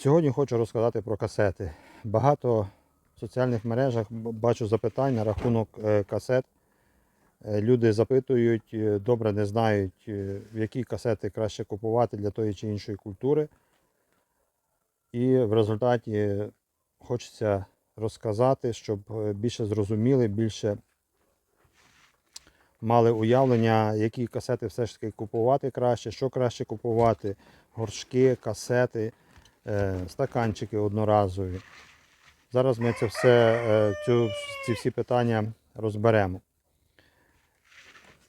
Сьогодні хочу розказати про касети. Багато в соціальних мережах бачу запитань на рахунок е, касет. Е, Люди запитують, е, добре не знають, які касети краще купувати для тої чи іншої культури. І в результаті хочеться розказати, щоб більше зрозуміли, більше мали уявлення, які касети все ж таки купувати краще, що краще купувати, горшки, касети, стаканчики одноразові. Зараз ми це все, е, цю, ці всі питання розберемо.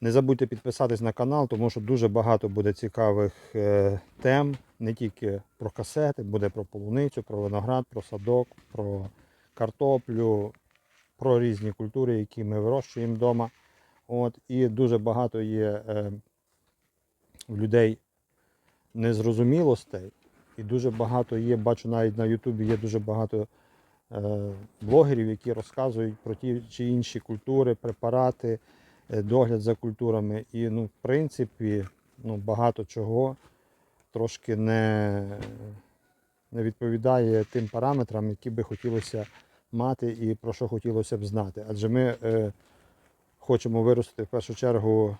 Не забудьте підписатись на канал, тому що дуже багато буде цікавих е, тем, не тільки про касети, буде про полуницю, про виноград, про садок, про картоплю, про різні культури, які ми вирощуємо вдома. От, і дуже багато є е, в людей незрозумілостей. І дуже багато є, бачу навіть на Ютубі є дуже багато е, блогерів, які розказують про ті чи інші культури, препарати, е, догляд за культурами. І ну, в принципі ну, багато чого трошки не, не відповідає тим параметрам, які би хотілося мати і про що хотілося б знати. Адже ми е, хочемо виростити в першу чергу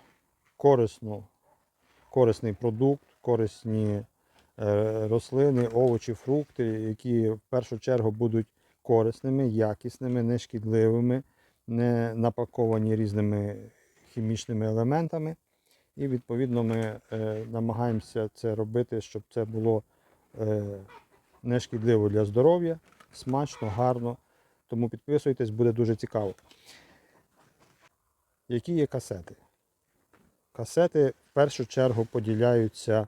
корисну, корисний продукт, корисні рослини, овочі, фрукти, які в першу чергу будуть корисними, якісними, нешкідливими, не напаковані різними хімічними елементами. І відповідно ми е, намагаємося це робити, щоб це було е, нешкідливо для здоров'я, смачно, гарно. Тому підписуйтесь, буде дуже цікаво. Які є касети? Касети в першу чергу поділяються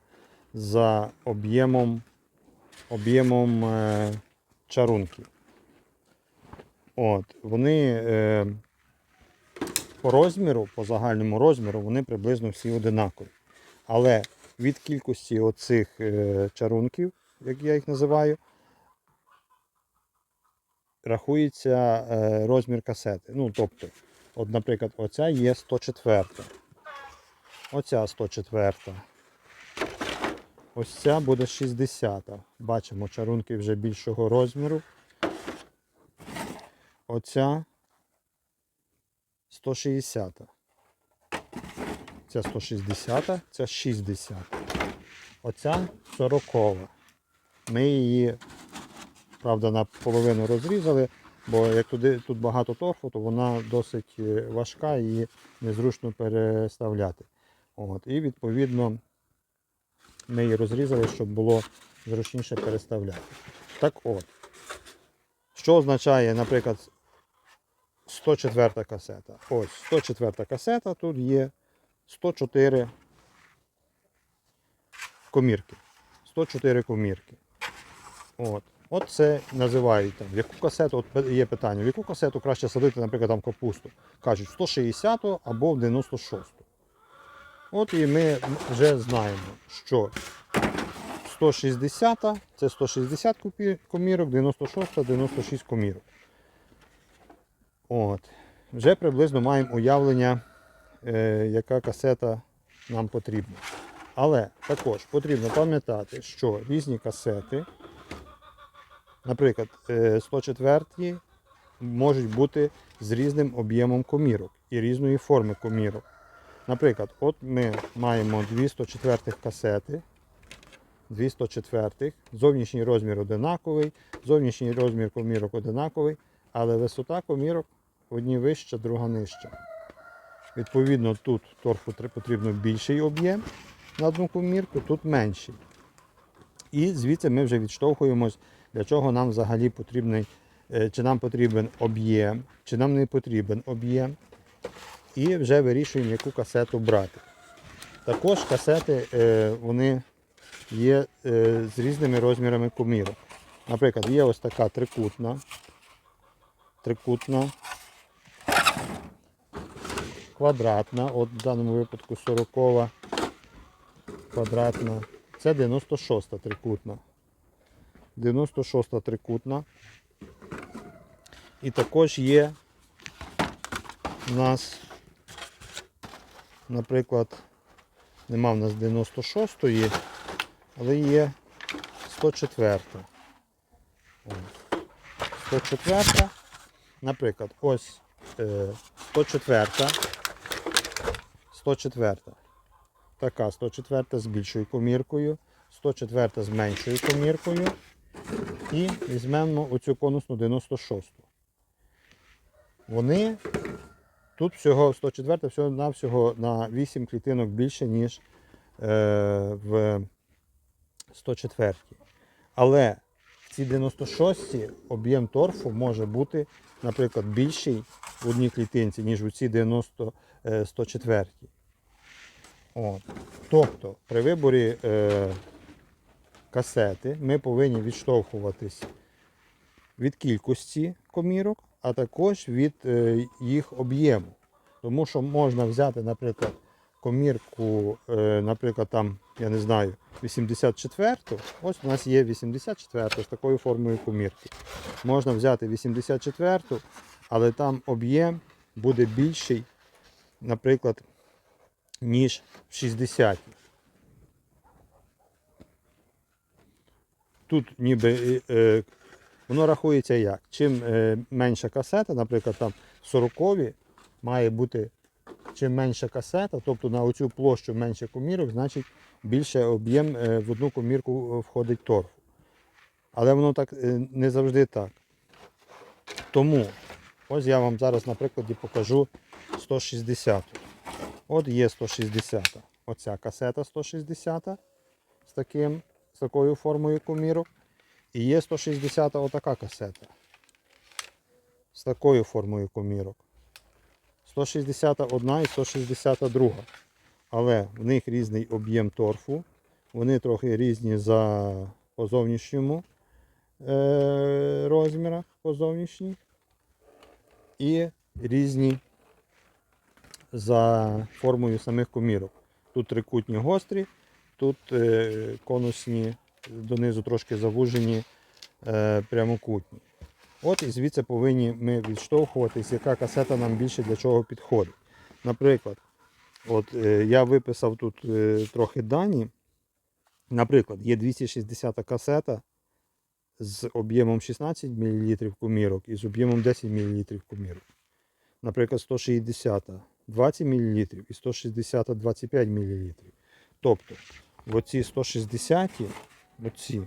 за об'ємом об'ємом е, чарунків. От, вони е, по розміру, по загальному розміру, вони приблизно всі одинакові. Але від кількості оцих е, чарунків, як я їх називаю, рахується е, розмір касети. Ну, тобто, от, наприклад, оця є 104. Оця 104. Ось ця буде 60. Бачимо, чарунки вже більшого розміру. Оця 160. Ця 160, ця 60. Оця 40. Ми її, правда, наполовину розрізали, бо як туди, тут багато торфу, то вона досить е, важка і незручно переставляти. От, і відповідно ми її розрізали, щоб було зручніше переставляти. Так от, що означає, наприклад, 104 касета. Ось 104 касета, тут є 104 комірки. 104 комірки. От. От це називають там. В яку касету, от є питання, в яку касету краще садити, наприклад, там капусту. Кажуть 160 або в 96. От і ми вже знаємо, що 160 це 160 комірок, 96 96 комірок. От. Вже приблизно маємо уявлення, е, яка касета нам потрібна. Але також потрібно пам'ятати, що різні касети, наприклад, е, 104 можуть бути з різним об'ємом комірок і різної форми комірок. Наприклад, от ми маємо 204 касети, 204, зовнішній розмір одинаковий, зовнішній розмір комірок одинаковий, але висота комірок одні вища, друга нижча. Відповідно, тут торфу тр- потрібно більший об'єм на одну комірку, тут менший. І звідси ми вже відштовхуємось, для чого нам взагалі потрібний, е, чи нам потрібен об'єм, чи нам не потрібен об'єм. І вже вирішуємо, яку касету брати. Також касети е, вони є е, з різними розмірами комірок. Наприклад, є ось така трикутна, трикутна, квадратна, от в даному випадку 40 квадратна. Це 96-та трикутна. 96-та трикутна. І також є у нас, наприклад, нема в нас 96-ї, але є 104. О. 104. Наприклад, ось е, 104. 104. Така 104 з більшою коміркою, 104 з меншою коміркою. І візьмемо оцю конусну 96. Вони тут всього 104 всього навсього на 8 клітинок більше, ніж е, в 104. Але в цій 96 об'єм торфу може бути, наприклад, більший в одній клітинці, ніж у цій 90, е, 104. От. Тобто при виборі е, касети ми повинні відштовхуватись від кількості комірок, а також від е, їх об'єму. Тому що можна взяти, наприклад, комірку, е, наприклад, там, я не знаю, 84 Ось у нас є 84 з такою формою комірки. Можна взяти 84, ту але там об'єм буде більший, наприклад, ніж в 60. -ті. Тут ніби е, воно рахується як? Чим е, менша касета, наприклад, там 40 має бути чим менша касета, тобто на оцю площу менше комірок, значить більше об'єм е, в одну комірку е, входить торфу. Але воно так не завжди так. Тому ось я вам зараз на прикладі покажу 160. От є 160. Оця касета 160 з, таким, з такою формою комірок. І є 160 отака касета. З такою формою комірок. 161 і 162. Але в них різний об'єм торфу. Вони трохи різні за по зовнішньому е, розмірах по зовнішніх. І різні за формою самих комірок. Тут трикутні гострі, тут е, конусні, донизу трошки завужені е, прямокутні. От і звідси повинні ми відштовхуватись, яка касета нам більше для чого підходить. Наприклад, от е, я виписав тут е, трохи дані. Наприклад, є 260 касета з об'ємом 16 мл комірок і з об'ємом 10 мл комірок. Наприклад, 160 20 мл і 160 25 мл. Тобто, оці 160, оці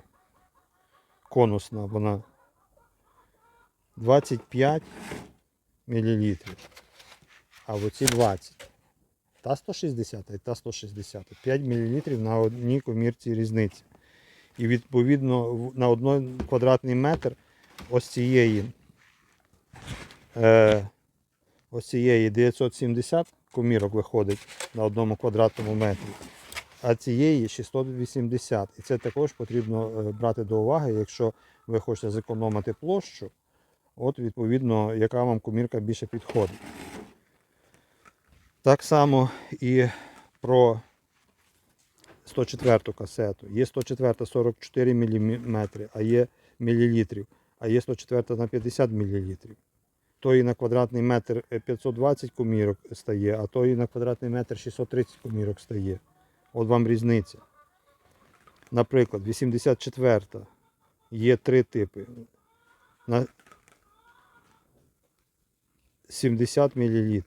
конусна, вона 25 мл. А оці 20. Та 160 і та 160. 5 мл на одній комірці різниці. І відповідно на 1 квадратний метр ось цієї, е, ось цієї 970 комірок виходить на одному квадратному метрі, а цієї 680. І це також потрібно е, брати до уваги, якщо ви хочете зекономити площу, от відповідно, яка вам комірка більше підходить. Так само і про 104 касету. Є 104 44 мм, а є мілілітрів, а є 104 на 50 мл. Тої на квадратний метр е, 520 комірок стає, а тої на квадратний метр 630 комірок стає. От вам різниця. Наприклад, 84 є три типи. На 70 мл,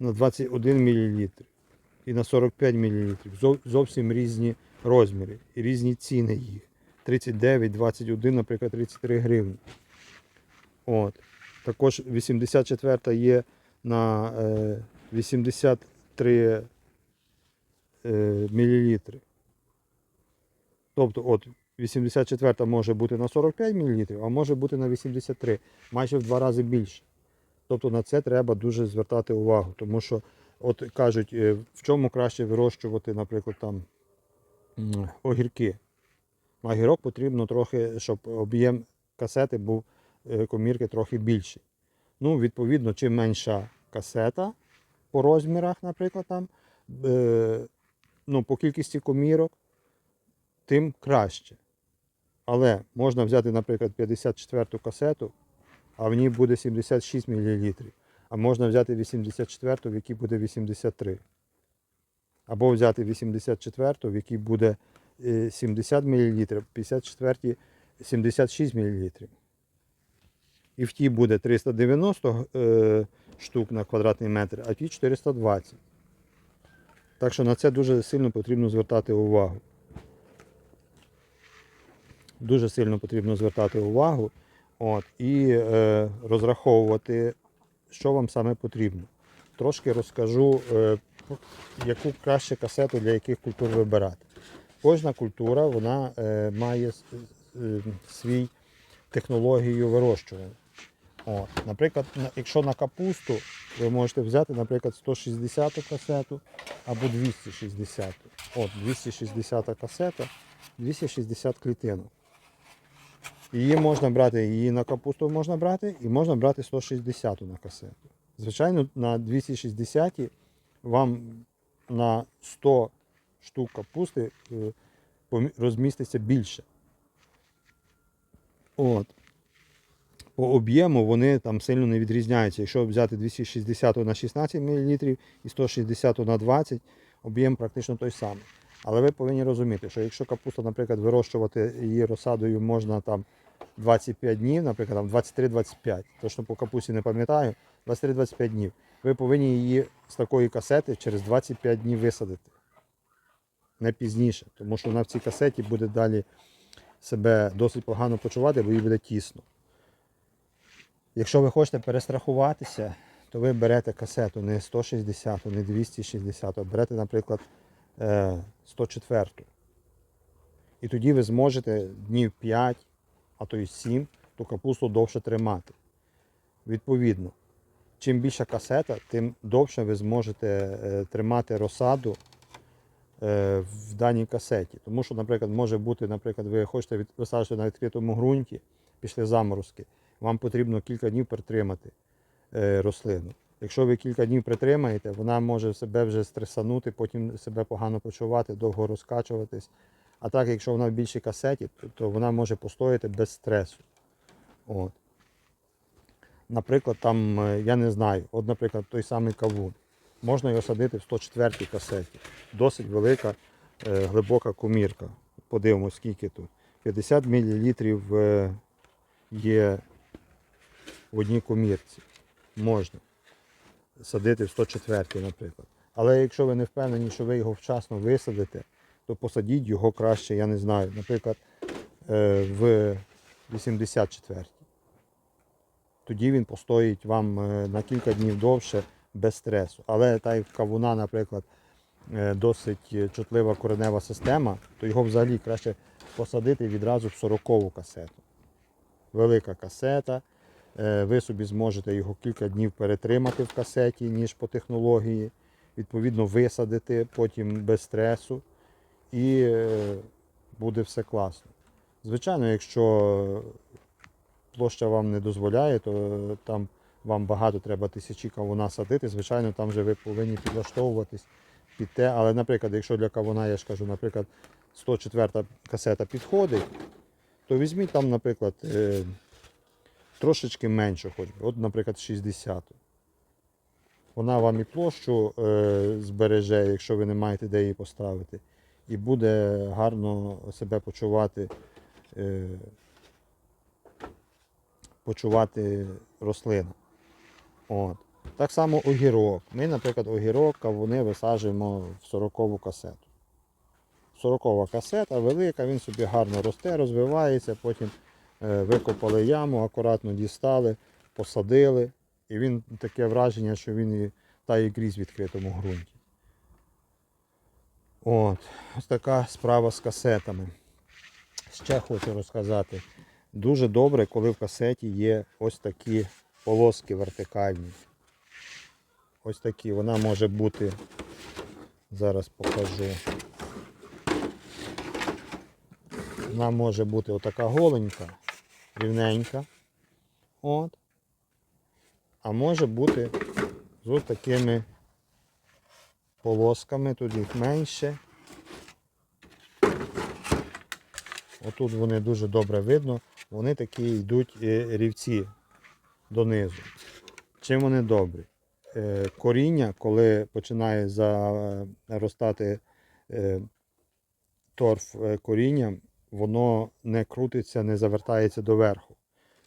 на 21 мл і на 45 мл. Зовсім різні розміри і різні ціни їх. 39, 21, наприклад, 33 гривні. От. Також 84 є на е, 83 е, мл. Тобто, от 84 може бути на 45 мл, а може бути на 83, майже в два рази більше. Тобто на це треба дуже звертати увагу, тому що от кажуть, е, в чому краще вирощувати, наприклад, там огірки. На огірок потрібно трохи, щоб об'єм касети був е, комірки трохи більший. Ну, відповідно, чим менша касета по розмірах, наприклад, там, е, ну, по кількості комірок, тим краще. Але можна взяти, наприклад, 54 касету, а в ній буде 76 мл. А можна взяти 84-ту, в якій буде 83. Або взяти 84-ту, в якій буде е, 70 мл, 54 76 мл. І в тій буде 390 е, штук на квадратний метр, а в тій 420. Так що на це дуже сильно потрібно звертати увагу. Дуже сильно потрібно звертати увагу от, і е, розраховувати, що вам саме потрібно. Трошки розкажу, е, яку краще касету для яких культур вибирати. Кожна культура вона е, має е, свій технологію вирощування. От. Наприклад, якщо на капусту, ви можете взяти, наприклад, 160 касету або 260. От, 260 касета, 260 клітинок. Її можна брати, її на капусту можна брати, і можна брати 160 на касету. Звичайно, на 260 вам на 100 штук капусти е, розміститься більше. От. По об'єму вони там сильно не відрізняються. Якщо взяти 260 на 16 мл і 160 на 20, об'єм практично той самий. Але ви повинні розуміти, що якщо капуста, наприклад, вирощувати її розсадою можна там 25 днів, наприклад, там 23-25, точно по капусті не пам'ятаю, 23-25 днів, ви повинні її з такої касети через 25 днів висадити. Не пізніше, тому що вона в цій касеті буде далі себе досить погано почувати, бо їй буде тісно. Якщо ви хочете перестрахуватися, то ви берете касету не 160, не 260, а берете, наприклад, е, 104. І тоді ви зможете днів 5, а то й 7, ту капусту довше тримати. Відповідно, чим більша касета, тим довше ви зможете е, тримати розсаду е, в даній касеті. Тому що, наприклад, може бути, наприклад, ви хочете висаджувати на відкритому ґрунті, пішли заморозки, вам потрібно кілька днів притримати е, рослину. Якщо ви кілька днів притримаєте, вона може себе вже стресанути, потім себе погано почувати, довго розкачуватись. А так, якщо вона в більшій касеті, то- вона може постояти без стресу. От. Наприклад, там, е, я не знаю, от, наприклад, той самий кавун. Можна його садити в 104 касеті. Досить велика, е, глибока комірка. Подивимось, скільки тут. 50 мл є в одній комірці. Можна садити в 104, наприклад. Але якщо ви не впевнені, що ви його вчасно висадите, то посадіть його краще, я не знаю, наприклад, е, в 84. Тоді він постоїть вам е, на кілька днів довше без стресу. Але як в кавуна, наприклад, е, досить чутлива коренева система, то його взагалі краще посадити відразу в 40 касету. Велика касета. Е, Ви собі зможете його кілька днів перетримати в касеті, ніж по технології. Відповідно, висадити потім без стресу. І е, буде все класно. Звичайно, якщо площа вам не дозволяє, то там вам багато треба тисячі кавуна садити. Звичайно, там вже ви повинні підлаштовуватись під те. Але, наприклад, якщо для кавуна, я ж кажу, наприклад, 104 касета підходить, то візьміть там, наприклад, е, трошечки менше хоч би. От, наприклад, 60. Вона вам і площу е, збереже, якщо ви не маєте де її поставити. І буде гарно себе почувати, е, почувати рослина. От. Так само огірок. Ми, наприклад, огірок, кавуни висаджуємо в 40 касету. 40 касета велика, він собі гарно росте, розвивається, потім викопали яму, акуратно дістали, посадили. І він таке враження, що він і та і крізь в відкритому ґрунті. От, ось така справа з касетами. Ще хочу розказати. Дуже добре, коли в касеті є ось такі полоски вертикальні. Ось такі. Вона може бути, зараз покажу. Вона може бути отака голенька, рівненька. От. А може бути з ось такими полосками, тут їх менше. Отут вони дуже добре видно, вони такі йдуть е, рівці донизу. Чим вони добрі? Е, Коріння, коли починає заростати е, торф корінням, воно не крутиться, не завертається доверху.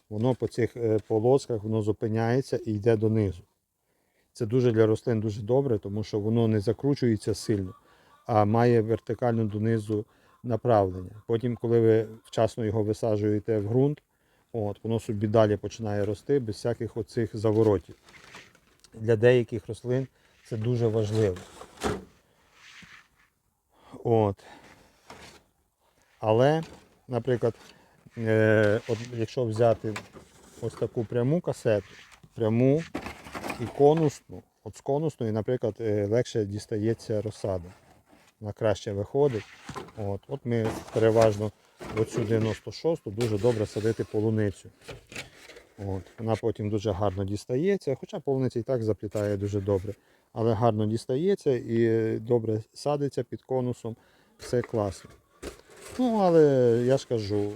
Воно по цих е, полосках воно зупиняється і йде донизу. Це дуже для рослин дуже добре, тому що воно не закручується сильно, а має вертикально донизу направлення. Потім, коли ви вчасно його висаджуєте в ґрунт, от, воно собі далі починає рости без всяких оцих заворотів. Для деяких рослин це дуже важливо. От. Але, наприклад, е, от якщо взяти ось таку пряму касету, пряму і конусну, от з конусної, наприклад, е, легше дістається розсада. Вона краще виходить. От, от ми переважно оцю 96-ту дуже добре садити полуницю. От, вона потім дуже гарно дістається, хоча полуниця і так заплітає дуже добре. Але гарно дістається і добре садиться під конусом, все класно. Ну, але я ж кажу,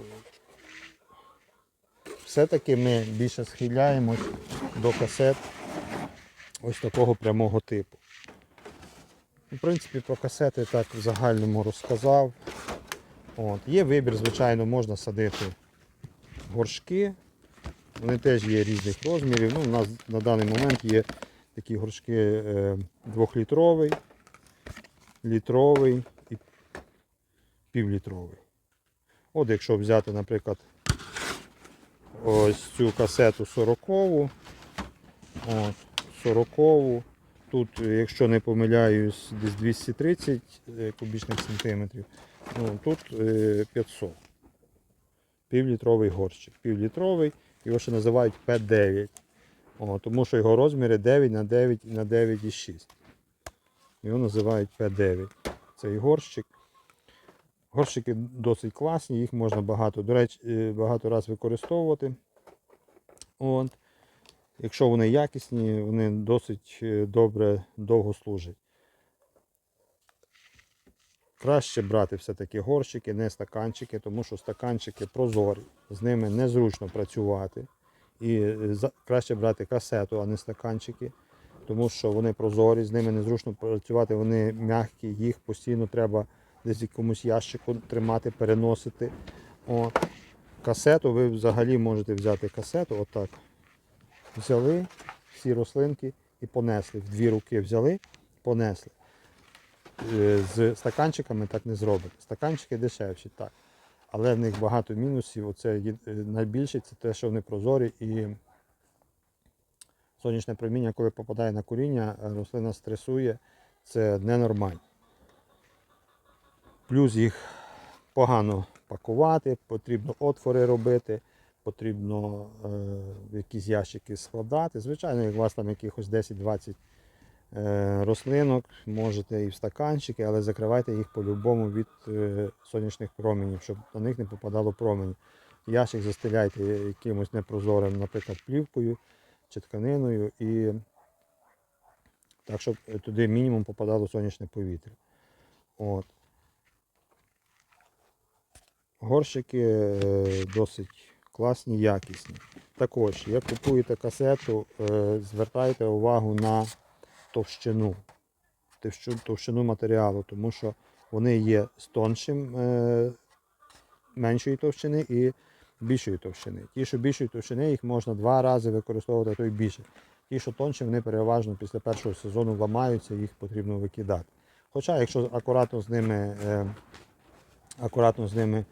все-таки ми більше схиляємось до касет ось такого прямого типу. В принципі, про касети так в загальному розказав. От. Є вибір, звичайно, можна садити горшки. Вони теж є різних розмірів. Ну, у нас на даний момент є такі горшки е, двохлітровий, літровий півлітровий. От якщо взяти, наприклад, ось цю касету 40-ву, 40-ву, тут, якщо не помиляюсь, десь 230 е, кубічних сантиметрів, ну, тут е, 500. Півлітровий горщик. Півлітровий, його ще називають П9. О, тому що його розміри 9 на 9 і на 9,6. Його називають П9. Цей горщик. Горщики досить класні, їх можна багато, до речі, е, багато раз використовувати. От. Якщо вони якісні, вони досить е, добре довго служать. Краще брати все-таки горщики, не стаканчики, тому що стаканчики прозорі, з ними незручно працювати. І е, краще брати касету, а не стаканчики, тому що вони прозорі, з ними незручно працювати, вони м'які, їх постійно треба десь якомусь ящику тримати, переносити. От. Касету ви взагалі можете взяти касету, отак. Взяли всі рослинки і понесли. В дві руки взяли, понесли. Е, З стаканчиками так не зробите. Стаканчики дешевші, так. Але в них багато мінусів. Оце е, найбільше це те, що вони прозорі і сонячне проміння, коли попадає на коріння, рослина стресує, це ненормально. Плюс їх погано пакувати, потрібно отвори робити, потрібно е, якісь ящики складати. Звичайно, як у вас там якихось 10-20 е, рослинок, можете і в стаканчики, але закривайте їх по-любому від е, сонячних променів, щоб на них не попадало промені. Ящик застеляйте якимось непрозорим, наприклад, плівкою чи тканиною, і так, щоб туди мінімум попадало сонячне повітря. От. Горщики е, досить класні, якісні. Також, як купуєте касету, е, звертайте увагу на товщину, товщину, матеріалу, тому що вони є з тоншим, е, меншої товщини і більшої товщини. Ті, що більшої товщини, їх можна два рази використовувати, а то й більше. Ті, що тонші, вони переважно після першого сезону ламаються, їх потрібно викидати. Хоча, якщо акуратно з ними, акуратно з ними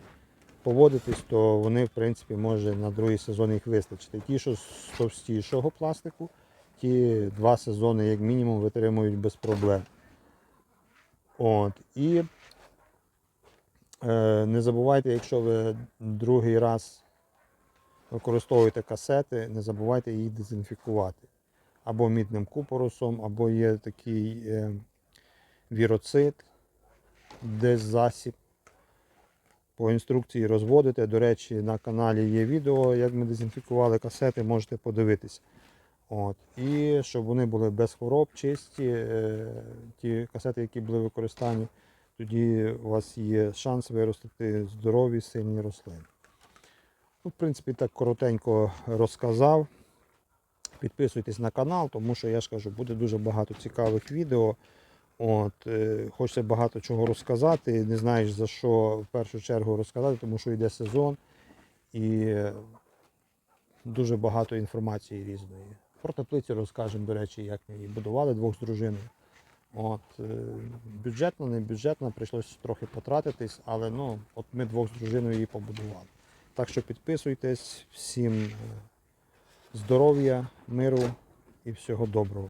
поводитись, то вони, в принципі, може на другий сезон їх вистачити. Ті, що з товстішого пластику, ті два сезони, як мінімум, витримують без проблем. От. І е, не забувайте, якщо ви другий раз використовуєте касети, не забувайте їх дезінфікувати. Або мідним купоросом, або є такий е, віроцид, десь засіб. По інструкції розводите. До речі, на каналі є відео, як ми дезінфікували касети, можете подивитися. От. І щоб вони були без хвороб, чисті, е, ті касети, які були використані, тоді у вас є шанс виростити здорові, сильні рослини. Ну, в принципі, так коротенько розказав. Підписуйтесь на канал, тому що я ж кажу, буде дуже багато цікавих відео. От, е, хочеться багато чого розказати. Не знаєш за що в першу чергу розказати, тому що йде сезон і дуже багато інформації різної. Про теплиці розкажемо, до речі, як ми її будували двох з дружиною. От, е, бюджетно, не бюджетно, прийшлося трохи потратитись, але ну, от ми двох з дружиною її побудували. Так що підписуйтесь, всім е, здоров'я, миру і всього доброго.